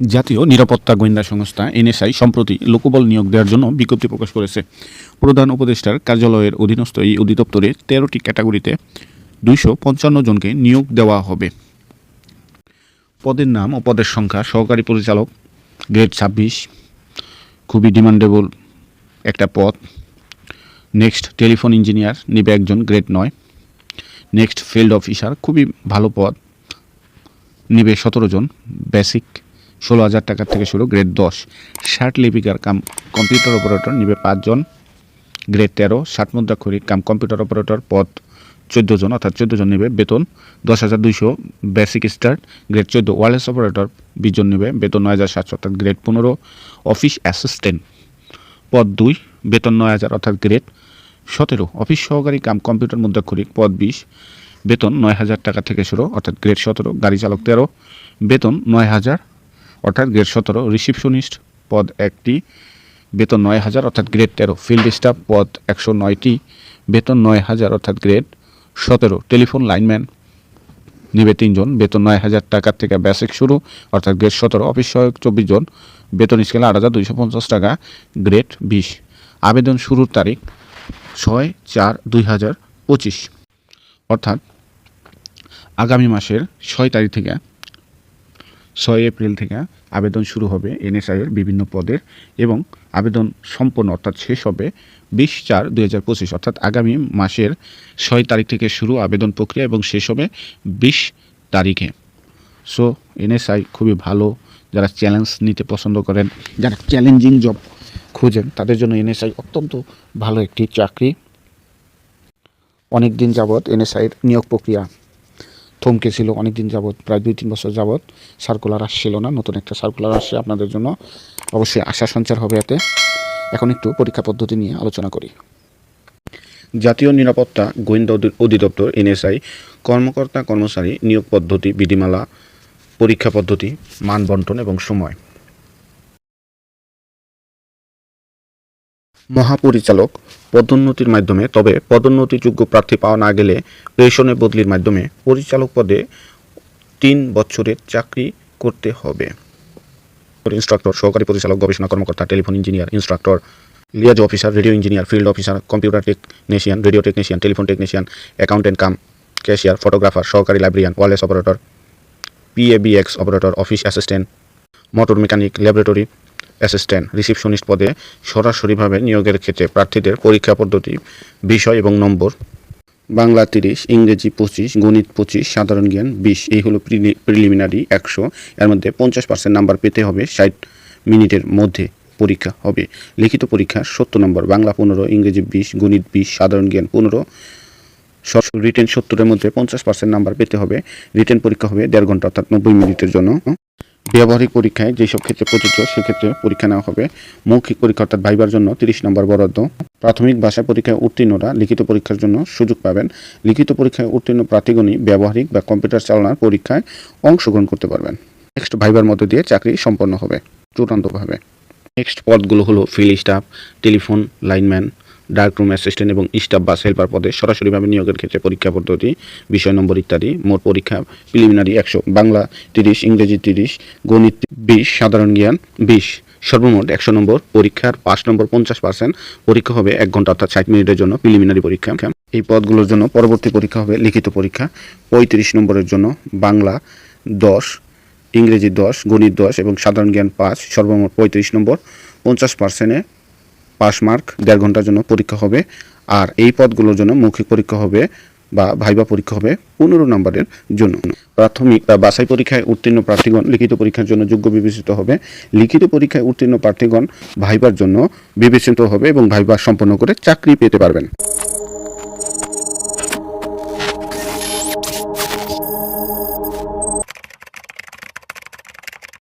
জাতীয় নিরাপত্তা গোয়েন্দা সংস্থা, এনএসআই, সম্প্রতি লোকবল নিয়োগ দেওয়ার জন্য বিজ্ঞপ্তি প্রকাশ করেছে। প্রধান উপদেষ্টার কার্যালয়ের অধীনস্থ এই অধিদপ্তরে তেরোটি ক্যাটাগরিতে দুইশো পঞ্চান্ন জনকে নিয়োগ দেওয়া হবে। পদের নাম ও পদের সংখ্যা, সহকারী পরিচালক, গ্রেড ছাব্বিশ, খুবই ডিমান্ডেবল একটা পদ। নেক্সট, টেলিফোন ইঞ্জিনিয়ার, নেবে একজন, গ্রেড নয়। নেক্সট, ফিল্ড অফিসার, খুবই ভালো পদ। নিবে সতেরো জন, বেসিক ষোলো হাজার টাকা থেকে শুরু গ্রেড দশ। ষাট লিপিকার কাম কম্পিউটার অপারেটর নিবে পাঁচজন গ্রেড তেরো। ষাট মুদ্রা খরিক কাম কম্পিউটার অপারেটর পদ চোদ্দ জন, অর্থাৎ চোদ্দ জন নেবে বেতন। দশ হাজার দুইশো বেসিক স্টার্ট গ্রেড চোদ্দ ওয়ারলেস অপারেটর বিশ জন নেবে বেতন নয় হাজার সাতশো, অর্থাৎ গ্রেড পনেরো। অফিস অ্যাসিস্ট্যান্ট পদ দুই, বেতন নয় হাজার, অর্থাৎ গ্রেড সতেরো। অফিস সহকারী কাম কম্পিউটার মুদ্রাক্ষরিক পদ বিশ, বেতন নয় হাজার টাকা থেকে শুরু, অর্থাৎ গ্রেড সতেরো। গাড়ি চালক তেরো, বেতন নয় হাজার অর্থাৎ গ্রেড সতেরো, রিসিপশনিস্ট পদ একটি, বেতন নয় হাজার, অর্থাৎ গ্রেড তেরো। ফিল্ড স্টাফ পদ একশো নয়টি, বেতন নয় হাজার, অর্থাৎ গ্রেড সতেরো। টেলিফোন লাইনম্যান নিবে তিনজন, বেতন নয় হাজার টাকার থেকে বেসিক শুরু, অর্থাৎ গ্রেড সতেরো। অফিস সহায়ক চব্বিশ জন, বেতন স্কেল আট হাজার দুইশো পঞ্চাশ টাকা, গ্রেড বিশ। আবেদন শুরুর তারিখ ছয় চার দুই হাজার পঁচিশ। অর্থাৎ আগামী মাসের ছয় তারিখ থেকে ছয় এপ্রিল থেকে আবেদন শুরু হবে এনএসআই এর বিভিন্ন পদের এবং আবেদন সম্পন্ন অর্থাৎ শেষ হবে বিশ চার দুই হাজার পঁচিশ, অর্থাৎ আগামী মাসের ছয় তারিখ থেকে শুরু আবেদন প্রক্রিয়া এবং শেষ হবে বিশ তারিখে। সো এনএসআই খুবই ভালো যারা চ্যালেঞ্জ নিতে পছন্দ করেন, যারা চ্যালেঞ্জিং জব খুঁজেন, তাদের জন্য এনএসআই অত্যন্ত ভালো একটি চাকরি। অনেক দিন যাবৎ এনএসআইয়ের নিয়োগ প্রক্রিয়া থমকে ছিল অনেক দিন যাবৎ, প্রায় দুই, তিন বছর যাবৎ সার্কুলার আসছিল না, নতুন একটা সার্কুলার আসছে আপনাদের জন্য। অবশ্যই আশা সঞ্চার হবে এতে। এখন একটু পরীক্ষা পদ্ধতি নিয়ে আলোচনা করি। জাতীয় নিরাপত্তা গোয়েন্দা অধি- অধিদপ্তর, এনএসআই, কর্মকর্তা কর্মচারী নিয়োগ পদ্ধতি, বিধিমালা, পরীক্ষা পদ্ধতি মান বন্টন এবং সময়। মহাপরিচালক পদোন্নতির মাধ্যমে, তবে পদোন্নতিযোগ্য প্রার্থী পাওয়া না গেলে প্রেষণে বদলির মাধ্যমে পরিচালক পদে তিন বছরের চাকরি করতে হবে। ইনস্ট্রাক্টর, সহকারী পরিচালক, গবেষণা কর্মকর্তা, telephone engineer, instructor, liaison officer, radio engineer, field officer, computer technician, radio technician, telephone technician, accountant cum cashier, photographer, সহকারী librarian, wireless operator PABX operator, office assistant, motor mechanic, laboratory assistant receptionist পদে সরাসরিভাবে নিয়োগের ক্ষেত্রে প্রার্থীদের পরীক্ষা পদ্ধতি, বিষয় এবং নম্বর, বাংলা তিরিশ, ইংরেজি পঁচিশ, গণিত পঁচিশ, সাধারণ জ্ঞান বিশ, এই হলো প্রিলিমিনারি একশো। এর মধ্যে পঞ্চাশ পার্সেন্ট নাম্বার পেতে হবে ষাট মিনিটের মধ্যে পরীক্ষা হবে। লিখিত পরীক্ষা সত্তর নম্বর, বাংলা পনেরো, ইংরেজি বিশ, গণিত বিশ, সাধারণ জ্ঞান পনেরো। রিটেন সত্তরের মধ্যে পঞ্চাশ পার্সেন্ট নাম্বার পেতে হবে। রিটেন পরীক্ষা হবে দেড় ঘণ্টা, অর্থাৎ নব্বই মিনিটের জন্য। ব্যবহারিক পরীক্ষায় যেসব ক্ষেত্রে প্রযোজ্য, সেক্ষেত্রে পরীক্ষা নেওয়া হবে। মৌখিক পরীক্ষা অর্থাৎ ভাইবার জন্য তিরিশ নম্বর বরাদ্দ। প্রাথমিক ভাষা পরীক্ষায় উত্তীর্ণরা লিখিত পরীক্ষার জন্য সুযোগ পাবেন। লিখিত পরীক্ষায় উত্তীর্ণ প্রার্থীগণই ব্যবহারিক বা কম্পিউটার চালনার পরীক্ষায় অংশগ্রহণ করতে পারবেন। নেক্সট ভাইবার মধ্য দিয়ে চাকরি সম্পন্ন হবে, চূড়ান্তভাবে। নেক্সট পদগুলো হলো field staff telephone lineman dark room assistant এবং স্টাফ বা হেল্পার পদে সরাসরিভাবে নিয়োগের ক্ষেত্রে পরীক্ষা পদ্ধতি, বিষয় নম্বর ইত্যাদি, মোট পরীক্ষা প্রিলিমিনারি একশো, বাংলা তিরিশ, ইংরেজি তিরিশ, গণিত বিশ, সাধারণ জ্ঞান বিশ। সর্বমোট একশো নম্বর পরীক্ষার পাঁচ নম্বর পঞ্চাশ পার্সেন্ট পরীক্ষা হবে এক ঘণ্টা, অর্থাৎ ষাট মিনিটের জন্য প্রিলিমিনারি পরীক্ষা। এই পদগুলোর জন্য পরবর্তী পরীক্ষা হবে লিখিত পরীক্ষা। পঁয়ত্রিশ নম্বরের জন্য বাংলা দশ, ইংরেজি দশ, গণিত দশ এবং সাধারণ জ্ঞান পাঁচ, সর্বমোট পঁয়ত্রিশ নম্বর পঞ্চাশ পার্সেন্টে পাস মার্ক, দেড় ঘণ্টার জন্য পরীক্ষা হবে। আর এই পদগুলোর জন্য মৌখিক পরীক্ষা হবে বা ভাইবা পরীক্ষা হবে পনেরো নম্বরের জন্য। প্রাথমিক বা বাসাই পরীক্ষায় উত্তীর্ণ প্রার্থীগণ লিখিত পরীক্ষার জন্য যোগ্য বিবেচিত হবে। লিখিত পরীক্ষায় উত্তীর্ণ প্রার্থীগণ ভাইবার জন্য বিবেচিত হবে এবং ভাইবা সম্পন্ন করে চাকরি পেতে পারবেন।